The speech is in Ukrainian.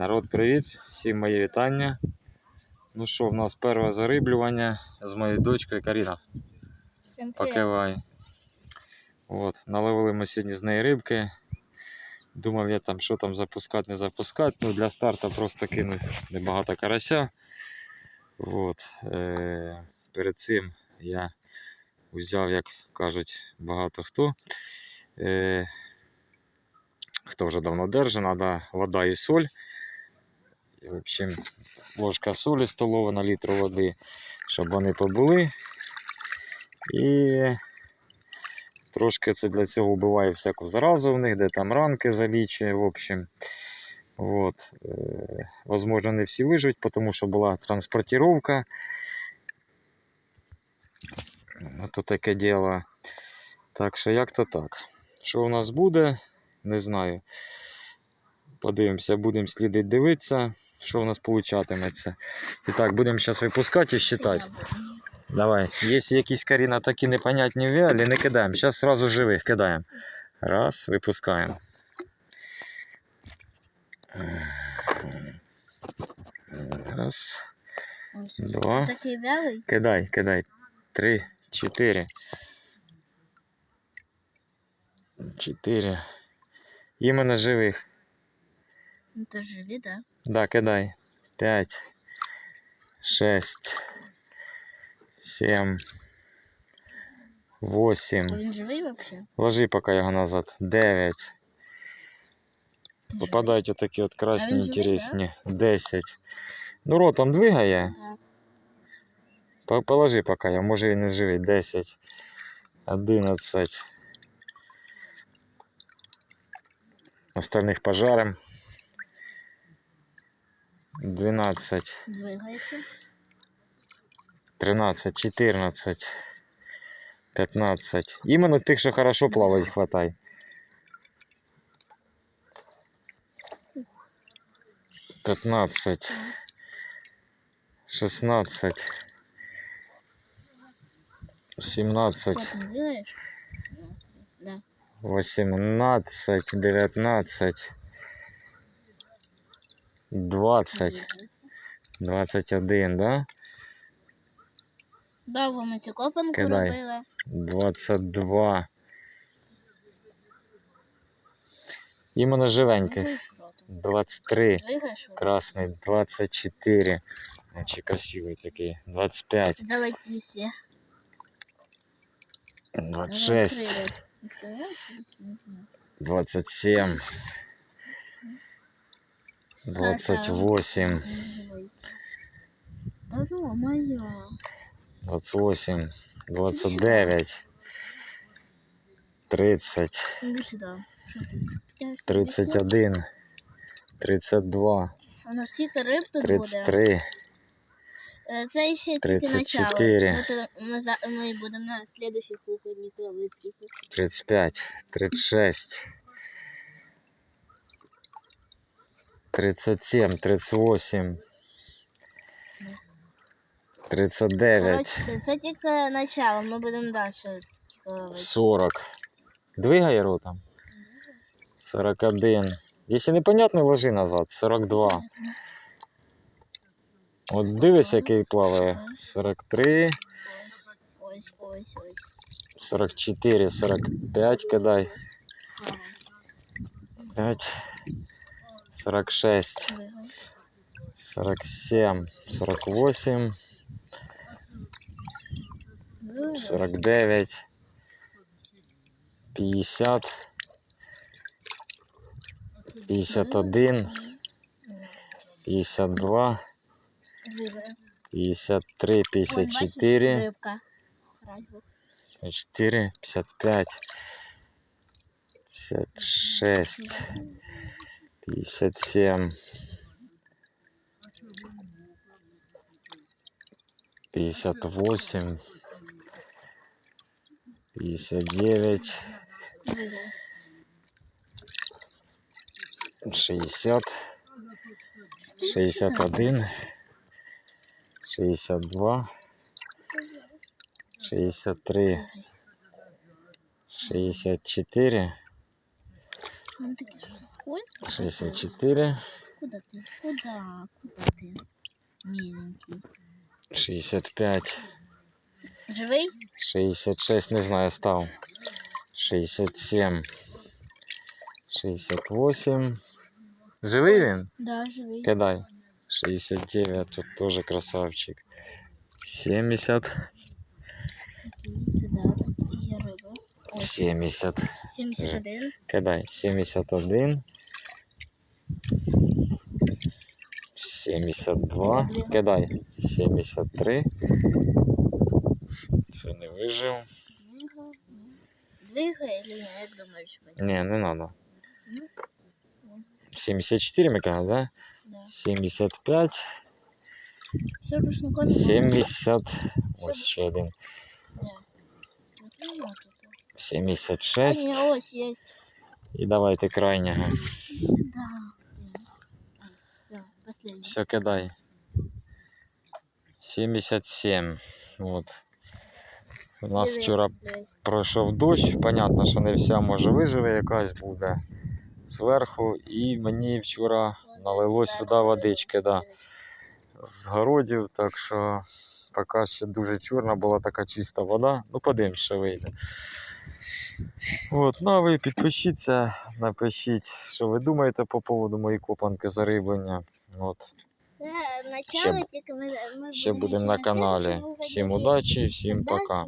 Народ, привіт! Всім мої вітання. Ну що, в нас перше зариблювання з моєю дочкою Каріна. Привет. Покивай. От, наловили ми сьогодні з неї рибки. Думав я там, що там запускати, не запускати. Ну, для старту просто кинув небагато карася. От, е- перед цим я взяв, як кажуть, багато хто. Е- хто вже давно держить, треба вода і соль. І, в общем, ложка солі столова на літр води, щоб вони побули. І трошки це для цього вбиває всяку заразу в них, де там ранки залічує, в общем. Вот. Е, Возможно, не всі виживуть, тому що була транспортировка. Ото таке діло. Так що як-то так. Що у нас буде, не знаю. Подивимося, будемо слідити дивитися, що у нас получатиметься. І так, будемо зараз випускати і считати. Давай. Якщо якісь Каріна такі непонятні віалі, не кидаємо. Зараз сразу живих кидаємо. Раз, випускаємо. Раз, два. Кидай, кидай. Три, чотири. Чотири. Іменно живих. Ну, Це живі, да? Да, кидай. П'ять. Шесть. Сім. Восемь. Він живий вообще? Ложи поки його назад. Дев'ять. Живий. Попадають такі от красні інтересні. Десять. Ну, ротом двигає. Да. Положи поки його, може він не живий. Десять. Одинадцять. Остальних пожарим. 12. Двигається. 13, 14, 15. Іменно тих, що хорошо плавать, хватай. пятнадцать, шестнадцать, семнадцать, восемнадцать, девятнадцать. 20. 21, да? Довго ми цю копанку Кидай. робили. 22. Іменно живеньких. 23. Виграшували. Красний. 24. Чи красивий такий. 25. Золотісі. 26. 27. 28. Та ну, моя. 28. 29. 30. Іди сюди. Що ти? Підеш 31. 32. А на стільки риб тут буде? 33. Е, Це ще тільки 34. начало. Ми, то- ми, за- ми будемо на слідуючій кухні пробувати скільки. 35. 36. 37. 38. 39. Коротше, це тільки начало, ми будемо далі ловити. 40. Двигай ротом. 41. Если непонятно, ложи назад. 42. От дивись, який плаває. 43, Ось, ось, ось. 44, 45 кидай. 5, 46, Двигай. 47, 48, Двигай. 49, 50, 51, 52, Двигай. 53, Ось, бачиш, 54, Рибка. Радьбу. 54, 55, 56, 57, 58, 59, Двигай. 60, 61, 62, 63, 64, Він такий скользкий. 64, Куда ти? Куда? Куда ти? Миленький. 65, Живий? 66, не знаю, став. 67, 68. Живий він? Да, живий. Кидай. 69, тут тоже красавчик. 70, Такий, сюди, тут є риба. Ось, 70. 71. Кидай. 71. 72. Кидай. 73. Це не вижив. Двигай или не, як думаєш? Не, не надо. Ну, 74 ми да? Да. 75. Все рушником. 70. Ось ще один. Да. Ну, 76. А, ось є. І давайте крайнього. Все, кидай. 77. От. У нас вчора пройшов дощ, понятно, що не вся може виживе, якась буде зверху. І мені вчора налило сюди водички да, з городів, так що поки ще дуже чорна була така чиста вода. Ну, подивимось, що вийде. От, ну а ви підпишіться, напишіть, що ви думаєте по поводу моєї копанки зариблення. От, Ще, ми ще будемо будемо на каналі. Всім удачі, всім пока.